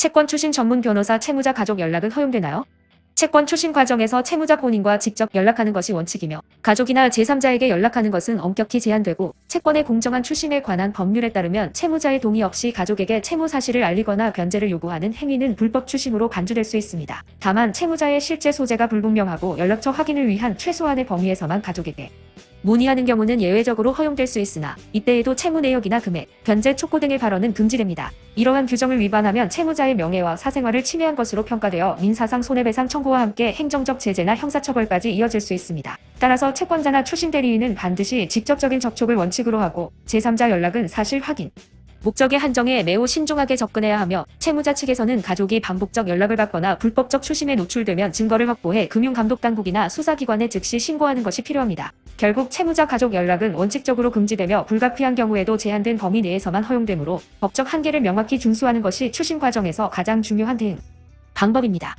채권 추신 전문 변호사 채무자 가족 연락은 허용되나요? 채권 추신 과정에서 채무자 본인과 직접 연락하는 것이 원칙이며 가족이나 제3자에게 연락하는 것은 엄격히 제한되고 채권의 공정한 추심에 관한 법률에 따르면 채무자의 동의 없이 가족에게 채무 사실을 알리거나 변제를 요구하는 행위는 불법 추심으로 간주될 수 있습니다. 다만 채무자의 실제 소재가 불분명하고 연락처 확인을 위한 최소한의 범위에서만 가족에게 문의하는 경우는 예외적으로 허용될 수 있으나 이때에도 채무 내역이나 금액, 변제 촉구 등의 발언은 금지됩니다. 이러한 규정을 위반하면 채무자의 명예와 사생활을 침해한 것으로 평가되어 민사상 손해배상 청구와 함께 행정적 제재나 형사처벌까지 이어질 수 있습니다. 따라서 채권자나 추심 대리인은 반드시 직접적인 접촉을 원칙으로 하고 제3자 연락은 사실 확인, 목적의 한정에 매우 신중하게 접근해야 하며 채무자 측에서는 가족이 반복적 연락을 받거나 불법적 추심에 노출되면 증거를 확보해 금융감독당국이나 수사기관에 즉시 신고하는 것이 필요합니다. 결국 채무자 가족 연락은 원칙적으로 금지되며 불가피한 경우에도 제한된 범위 내에서만 허용되므로 법적 한계를 명확히 준수하는 것이 추심 과정에서 가장 중요한 대응 방법입니다.